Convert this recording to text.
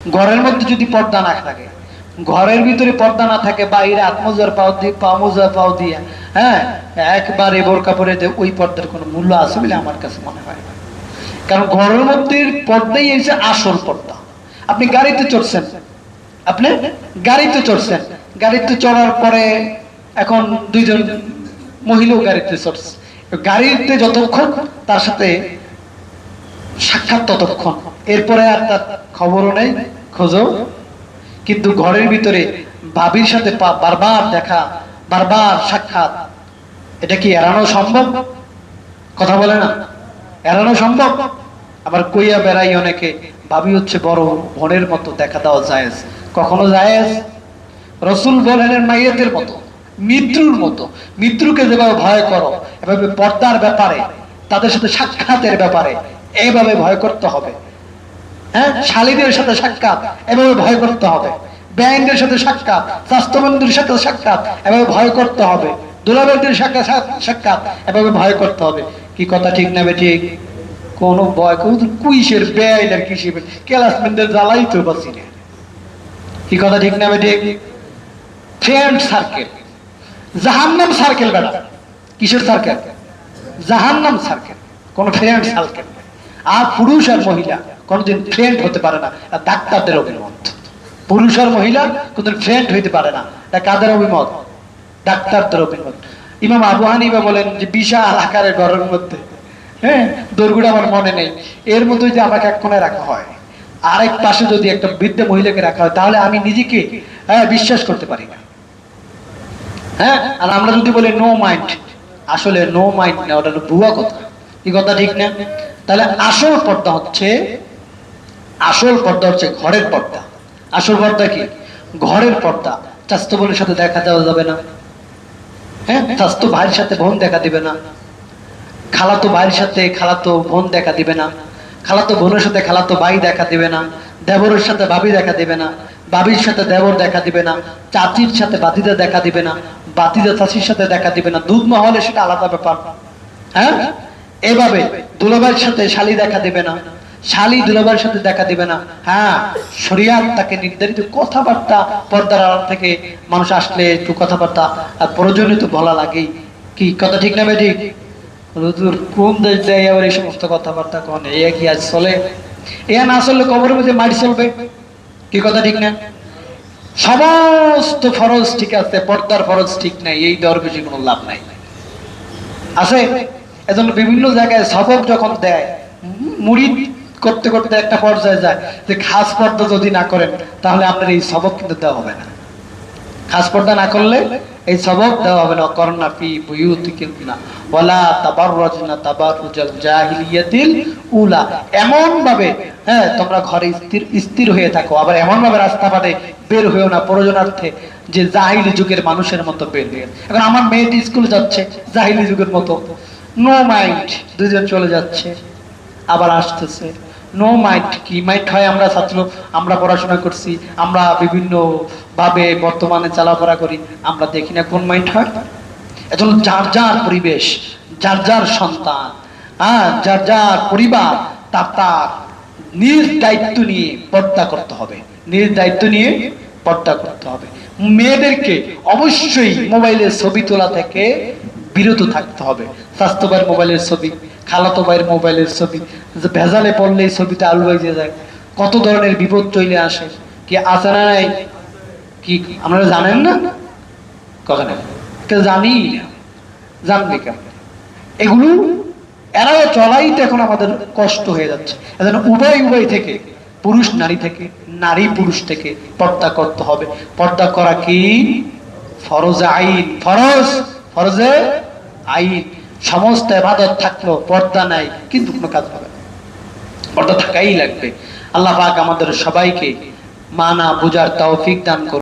ঘরের মধ্যে যদি পর্দা না থাকে, ঘরের ভিতরে পর্দা না থাকে বাইরে আত্মজার পাও দিয়ে পামোজা পাও দিয়ে হ্যাঁ একবারে বোরকা পরে ওই পর্দার কোনো মূল্য আছে বলে আমার কাছে মনে হয় কারণ ঘরের মধ্যে পর্দাই এসে আসল পর্দা। আপনি গাড়িতে চড়ছেন, আপনি গাড়িতে চড়ছেন, গাড়িতে চড়ার পরে এখন দুইজন মহিলাও গাড়িতে চড়ছে। গাড়িতে যতক্ষণ, তার সাথে সাক্ষাৎ ততক্ষণ। এরপরে আর তার খবরও নেই, খোঁজও। কিন্তু ঘরের ভিতরে ভাবির সাথে বারবার দেখা, বারবার সাক্ষাৎ, এটা কি এড়ানো সম্ভব? কথা বলে না। এড়ানো সম্ভব? আবার কইয়া বেড়াই অনেকে, ভাবি হচ্ছে বড় বোনের মতো দেখা দেওয়া জায়েজ। কখনো জায়েজ? রসুল বলেন, এর মাইয়াদের মতো মৃত্যুর মতো মৃত্যুকে যেভাবে ভয় করো, এভাবে পর্দার ব্যাপারে, তাদের সাথে সাক্ষাতের ব্যাপারে, এইভাবে ভয় করতে হবে। হ্যাঁ? শালীদের সাথে সাক্ষাৎ, এভাবে ভয় করতে হবে। ব্যাংকের সাথে সাক্ষাৎ, স্বাস্থ্যমন্ত্রীর সাথে সাক্ষাৎ, এভাবে ভয় করতে হবে। দুলাবের সাক্ষাৎ সাক্ষাৎ, এভাবে ভয় করতে হবে। কি কথা ঠিক না ঠিক? কোন ভয় কোন কুইশের ব্যয় আর কিসের ক্লাসমেন্টের জ্বালাই তো বাঁচি না। কি কথা ঠিক না ঠিক? Friend circle. জাহান্নাম সার্কেল বেটা। কিসের সার্কেল? জাহান্নাম সার্কেল। কোন ফ্রেন্ড সার্কেল আর পুরুষ আর মহিলা। কোনদিন ফ্রেন্ড হতে পারে না। ডাক্তারদের অভিমত। পুরুষ আর মহিলা কোনদিন ফ্রেন্ড হইতে পারে না। এটা কাদের অভিমত? ডাক্তারদের অভিমত। ইমাম আবু হানিফা বলেন যে, বিশাল আকারের ঘরের মধ্যে। হ্যাঁ দৌড়গুলো আমার মনে নেই। এর মধ্যে যদি আমাকে এক কোণে রাখা হয়। আরেক পাশে যদি একটা বৃদ্ধ মহিলাকে রাখা হয়, তাহলে আমি নিজেকে হ্যাঁ বিশ্বাস করতে পারি না। হ্যাঁ আর আমরা যদি বলি নো মাইন্ড আসলে নো মাইন্ড না, ওটা ভুয়া কথা। কি কথা ঠিক না? তাহলে আসল পর্দা হচ্ছে আসল পর্দা হচ্ছে ঘরের পর্দা। আসল পর্দা কি? ঘরের পর্দা। স্বাস্থ্য বোনের সাথে দেখা দেওয়া যাবে না। হ্যাঁ? স্বাস্থ্য ভাইয়ের সাথে বোন দেখা দিবে না। খালাতো ভাইয়ের সাথে খালাতো বোন দেখা দিবে না। খালাতো বোনের সাথে খালাতো ভাই দেখা দিবে না। দেবরের সাথে ভাবি দেখা দিবে না। ভাবির সাথে দেবর দেখা দিবে না। চাচির সাথে বাতিদা দেখা দিবে না। বাতিদা চাচির সাথে দেখা দিবে না। দুধ হলে সেটা আলাদা ব্যাপার। হ্যাঁ? এভাবে দুলাভাইয়ের সাথে শালি দেখা দিবে না। শালি দুলাভাইয়ের সাথে দেখা দিবে না। হ্যাঁ শরিয়াত তাকে নির্ধারিত কথাবার্তা পর্দার আড়াল থেকে মানুষ আসলে একটু কথাবার্তা প্রয়োজনীয় তো বলা লাগেই। কি, কথা ঠিক না ঠিক কোন দেশ যায় আবার এই সমস্ত কথাবার্তা কোন? এ কি আজ চলে? এ না চললে কবরের মধ্যে মারি চলবে। কি কথা ঠিক না? সমস্ত ফরজ ঠিক আছে, পর্দার ফরজ ঠিক নাই, এই দর বেশি কোনো লাভ নাই। আছে? এজন্য বিভিন্ন জায়গায় সবক যখন দেয় মুড়ি করতে করতে একটা পর্যায়ে যায় যে খাস পর্দা যদি না করেন, তাহলে আপনার এই সবক কিন্তু দেওয়া হবে না। খাস পর্দা না করলে এই সবক দেওয়া হবে না। করোনা ফি বুয়ুতিকুম না। ওয়ালা তাবাররাজনা তাবাররুজাল জাহিলিয়াতিল উলা। এমন ভাবে হ্যাঁ তোমরা ঘরে স্থির স্থির হয়ে থাকো। আবার এমন ভাবে রাস্তা পাতে বের হয়েও না প্রয়োজনার্থে যে জাহিলি যুগের মানুষের মতো বের হয়ে। এখন আমার মেয়েটি স্কুলে যাচ্ছে, জাহিলি যুগের মতো। নো মাইন্ড দুজন চলে যাচ্ছে। আবার আসতেছে। নো মাইন্ড কি? মাইন্ড হয় আমরা ছাত্র, আমরা পড়াশোনা করছি, আমরা বিভিন্ন ভাবে বর্তমানে চলাফেরা করি, আমরা দেখি না কোন মাইন্ড হয়? এজন্য যার যার পরিবেশ, যার যার সন্তান হ্যাঁ যার যার পরিবার, তার তার নিজ দায়িত্ব নিয়ে পর্দা করতে হবে, নিজ দায়িত্ব নিয়ে পর্দা করতে হবে। মেয়েদেরকে অবশ্যই মোবাইলের ছবি তোলা থেকে বিরত থাকতে হবে স্বাস্থ্য ভাইয়ের মোবাইলের ছবি খালাতো ভাইয়ের মোবাইলের ছবি ভেজালে পড়লে এই ছবিটা আলু হয়ে যায়। কত ধরনের বিপদ চলে আসে? কি আছে নাই? কি, আপনারা জানেন না? কথা জানি না। জানবে কেন এগুলো, এরাও চলাই তো এখন আমাদের কষ্ট হয়ে যাচ্ছে। এজন্য উভয় উভয় থেকে, পুরুষ নারী থেকে, নারী পুরুষ থেকে পর্দা করতে হবে। পর্দা করা কি? ফরজ আইন। ফরজ? ফরজে আইন। সমস্ত এবাদত থাকল, পর্দা নাই, কিন্তু কোনো কাজ হবে না। পর্দা থাকাই লাগবে। আল্লাহ পাক আমাদের সবাইকে মানা, বুঝার তৌফিক দান করুন।